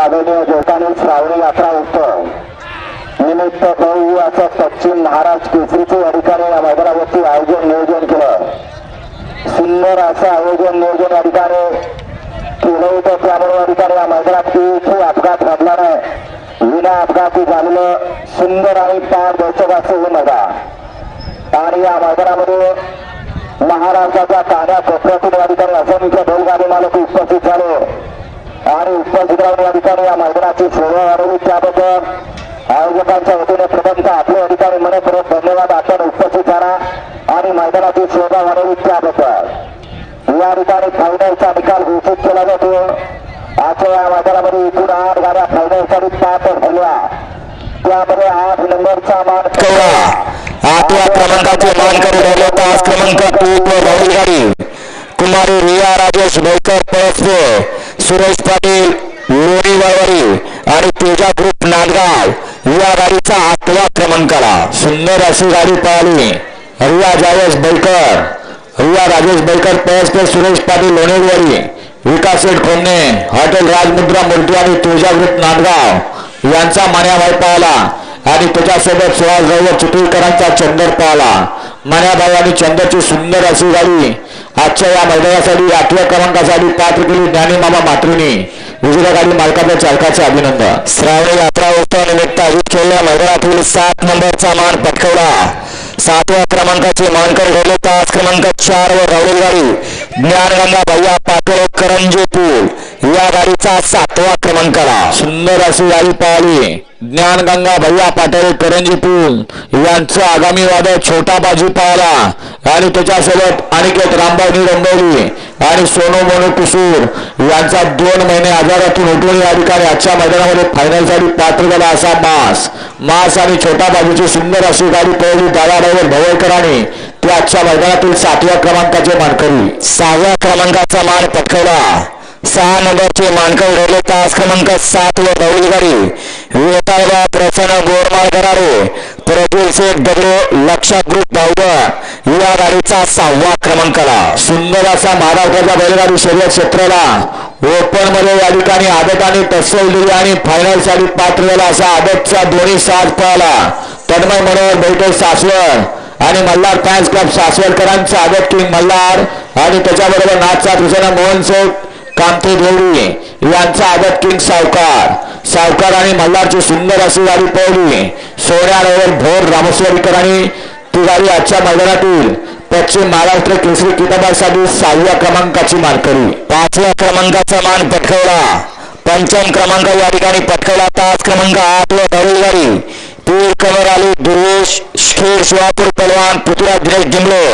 आलेले जोतानी श्रावणी यात्रा उत्सव. निमित्त भाऊ असं पश्चिम महाराज केसरीचे अधिकारी या मैदानावरती आयोजन नियोजन केलं. सुंदर असं आयोजन नियोजन अधिकारी केलं होतं त्यामुळे अधिकारी या मैदानात एकही अपघात घडला नाही विना अपघाती झालेलं सुंदर आणि पारदर्शक असं हे मैदान. आणि या मैदानामध्ये महाराष्ट्राच्या कान्या कोपऱ्यातून या ठिकाणी असंख्य बैलगाडी मालक उपस्थित झाले आणि उपस्थित राहून या ठिकाणी या मैदानाची शोभा वाढवली त्याबद्दल आयोजकांच्या वतीने प्रथमतः आपल्या या ठिकाणी मनपूर्वक धन्यवाद आपण उपस्थित झाला आणि मैदानाची शोभा वाढवली या ठिकाणी फायनलचा निकाल घोषित केला जातो आजच्या या मैदानामध्ये एकूण आठ गाड्या फायनलसाठी पाच ठरल्या त्यामध्ये आठ नंबरचा मान कवळा आठव्या क्रमांकाचे मानकरी राहिले पाच क्रमांक एक राहुल गाडी कुमारी रिया राजेश भोकर पळसवे सुरेश पाटील लोणी वळवरी आणि तेजा ग्रुप नांदगाव या गाडीचा आठव्या क्रमांकाला सुंदर अशी गाडी पाहिली रिया जावेश बैकर रिया राजेश बैकर परस्पर सुरेश पाटील लोणेवाडी विकास शेठ खोमणे हॉटेल राजमुद्रा मूर्ती आणि तुळजागृत नांदगाव यांचा मान्याभाई पाहला. आणि त्याच्यासोबत सुहास ड्रायव्हर चिपळीकरांचा चंदर पाहला. मान्याभाई आणि चंदरची सुंदर अशी गाडी. आजच्या या मैदानासाठी आठव्या क्रमांकासाठी पात्र केली ज्ञानी मामा मातृनी. विजय गाडी मालकाच्या चालकाचे अभिनंदन. श्रावणी यात्रा उत्सव निमित्त आयोजित केलेल्या मैदानातील सात नंबरचा मान पटकवला. सातव्या क्रमांकाचे मानकर ठरले तास क्रमांक चार वर राहुल गाडी ज्ञानगंगा भैया पाटोळे करंजे पूल. या गाडीचा सातवा क्रमांकाला. सुंदर अशी गाडी पाहिली. ज्ञानगंगा भैया पाटोळे करंजी पूल. यांचं आगामी वादळ छोटा बाजी पाहिला. आणि त्याच्यासोबत अनिकेत रामबावनी रंगवली. आणि सोनू मोनू कुसूर यांचा दोन महिने आजारातून उठून या ठिकाणी आजच्या मैदानामध्ये फायनलसाठी पात्र झाला असा मास. मास आणि छोटा बाजूची सुंदर अशी गाडी पळवली दादाबाईवर भवळकरांनी ते आजच्या मैदानातील सातव्या क्रमांकाचे मानकरी. सहाव्या क्रमांकाचा मान पटकवला. सहा नंबरचे मानकर ठरले तास क्रमांक सात व राहुल गाडी. वेताळवा प्रसन्न गोरमाळ करारे प्रफुल सेठ दगडे लक्षात ग्रुप धावलं या गाडीचा सहावा क्रमांकाला सुंदर असा महाराष्ट्राच्या बैलगाडी शर्यत क्षेत्राला ओपनमध्ये या ठिकाणी आदत आणि टस्सल दिली आणि फायनलसाठी पात्र झाला असा आदतचा दोन्ही साथ पळाला. तन्मय मनोहर बैठक सासवड आणि मल्हार फॅन्स क्लब सासवडकरांचा आदत किंग मल्हार आणि त्याच्याबरोबर नाथचा कृष्णा मोहन सेठ कामते देवडी यांचा आदत किंग सावकार. सावकार आणि मल्हारची सुंदर अशी गाडी पळली सोन्यावर भोर रामेश्वरीकरांनी ती गाडी आजच्या मैदानातील पश्चिम महाराष्ट्र केसरी किताबासाठी सहाव्या क्रमांकाची मानकरी. पाचव्या क्रमांकाचा मान पटकवला. पंचम क्रमांक या ठिकाणी पटकवला. तास क्रमांक आठ व धरुल गाडी तीर कमर आली दुर्वेश खेड शिवापूर पलवान पृथ्वीराज दिनेश जिंगले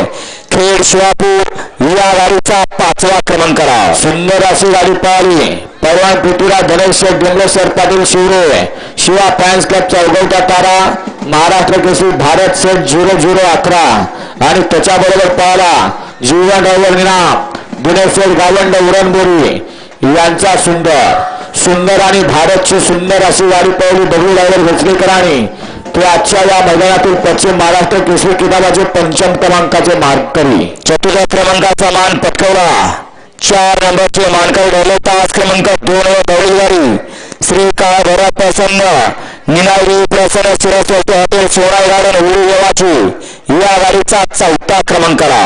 खेड शिवापूर या गाडीचा पाचवा क्रमांकाला. सुंदर अशी गाडी पळाली पलवान Prithviraj Dhanesh Sheth Jingale sir Patil Shivare. Shiva fans club Chaugavta Tara. Maharashtra Kesari Bharat set zero zero अकरा. आणि त्याच्याबरोबर पाहिला जीवन ड्रायव्हर निनाम दिनेश गावंड उरणबोरी. यांचा सुंदर. सुंदर आणि भारतची सुंदर अशी वारी पहिली दगडू ड्रायव्हर वेचलेकरांनी ते आजच्या या मैदानातील पश्चिम महाराष्ट्र केसरी किताबाचे पंचम क्रमांकाचे मानकरी. चतुर्थ क्रमांकाचा मान पटकवला. चार नंबरचे मानकरी ठरले तास क्रमांक दोन व दौडी श्री काळ प्रसन्न. निनावरी प्रसन्न शिरस्वती हॉटेल सोनाई गार्डन उडी वाचू या गाडीचा चौथा क्रमांकाला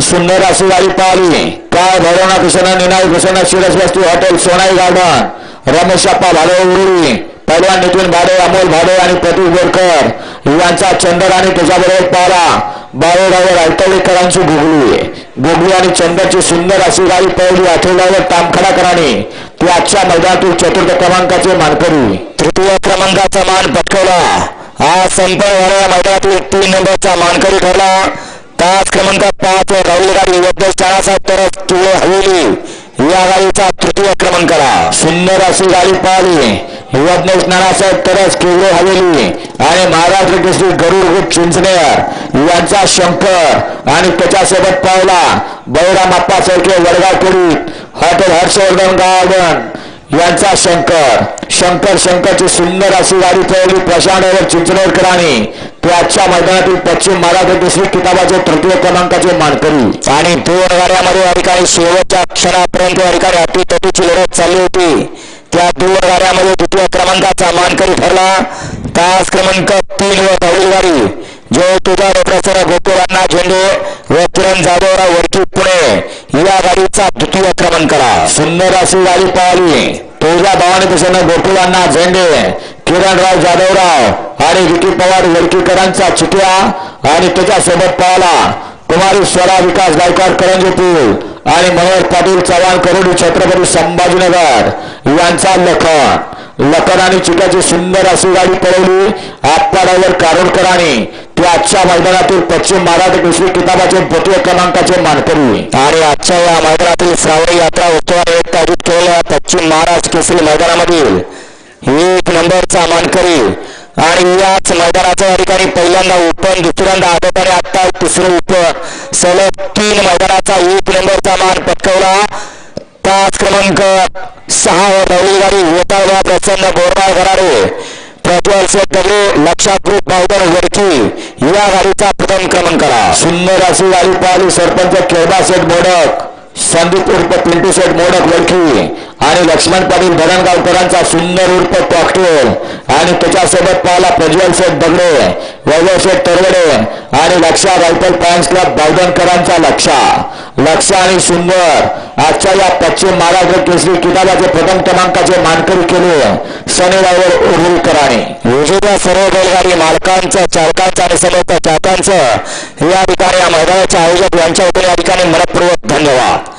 सुंदर अशी गाडी पाहिली काय भरवणा कृष्ण निनावी कृष्ण शिरस्वस्ती हॉटेल सोनाई गार्डन रमेश अप्पा भाडे उरुळी पहिलवान नितीन भाडे अमोल भाडे आणि प्रतीक बोरकर यांचा चंदर आणि त्याच्याबरोबर पाहला बाळूरावर आयतवडीकरांची गुगली गुगली आणि चंदरची सुंदर अशी गाडी पहिली आठवड्यावर तामखडाकरांनी ती आजच्या मैदानातील चतुर्थ क्रमांकाचे मानकरी तृतीय क्रमांकाचा मान पटकवला. हा संपन्न होणाऱ्या मैदानातील तीन नंबरचा मानकरी ठरला. तास क्रमांक पाच राहुल गाडी योगेश चाळासाहेब तर तुळे हवेली. या गाडीचा तृतीय क्रमांकाला. सुंदर अशी गाडी पाहिली. यज्ञेश नानासाहेब तरस केवळे हवेली. आणि महाराष्ट्र केसरी गरुड रूप चिंचनेर यांचा शंकर आणि त्याच्यासोबत पावला बळीराम अप्पा सरके वडगाव हॉटेल हर्षवर्धन गार्डन. यांचा शंकर शंकर शंकरची सुंदर अशी गाडी पळवली प्रशांतवर चिंचनेरकरांनी ते आजच्या मैदानातील पश्चिम महाराष्ट्र केसरी किताबाचे तृतीय क्रमांकाचे मानकरी. आणि दोन गाड्यामध्ये ठिकाणी शेवटच्या क्षणापर्यंत या ठिकाणी अटीतटीची लढत चालली होती. त्या दोन गाड्यामध्ये द्वितीय क्रमांकाचा मानकरी ठरला. तास क्रमांक तीन व पहिली गाडी जो तुझा रोकडसर गोकुळांना झेंडे व किरण जाधवराव वडकी पुणे. या गाडीचा द्वितीय क्रमांकाला. सुंदर अशी गाडी पाहिली तुळजा भवानी प्रसन्न गोकुळांना झेंडे किरणराव जाधवराव आणि विकी पवार वडकीकरांचा चिट्या आणि त्याच्यासोबत पावला. कुमारी स्वरा विकास गायकवाड करंजीपूर आणि मनोहर पाटील चव्हाण करोडी छत्रपती संभाजीनगर यांचा लखन. लखन आणि चिट्याची सुंदर अशी गाडी पळवली. आप्पाडावर कारोडकरांनी ते आजच्या मैदानातील पश्चिम महाराष्ट्र केसरी किताबाचे द्वितीय क्रमांकाचे मानकरी. आणि आजच्या या मैदानातील श्रावणी यात्रा उत्सवात आयोजित केलेल्या पश्चिम महाराष्ट्र केसरी मैदानामधील एक नंबरचा मानकरी. आणि याच मैदानाच्या ठिकाणी पहिल्यांदा ओपन दुसऱ्यांदा आदत आणि आता तिसरं उप सलग तीन मैदानाचा एक नंबरचा मान पटकवला. पाच क्रमांक सहा धावली गाडी वेताळवा प्रसन्न बोरबाळ घराडे प्रज्वल शेठ दगडे लक्षात ग्रुप बावधन वडकी या गाडीचा प्रथम क्रमांकाला सुंदर अशी गाडी पाहिली सरपंच केळबा शेठ मोडक संदीप उर्फ पिंटू शेठ मोडक वडकी आणि लक्ष्मण पाटील धरणगावकरांचा सुंदर उर्फ कॉकटेल. आणि त्याच्यासोबत पाहिला प्रज्वल शेठ दगडे. वैभवशेठ तरवडे आणि लक्षा रायफल पॉइंट क्लब बावधनकरांचा लक्षा. लक्ष आणि सुंदर आजच्या या पश्चिम महाराष्ट्र केसरी किताबाचे प्रथम क्रमांकाचे मानकरी केले शनिवार उरुलकरांनी विजेत्या सर्व बैलगाडी मालकांचं चालकांचं आणि समर्थ चालकांचं या ठिकाणी या मैदानाचे आयोजक यांच्या वतीने या ठिकाणी मनपूर्वक धन्यवाद.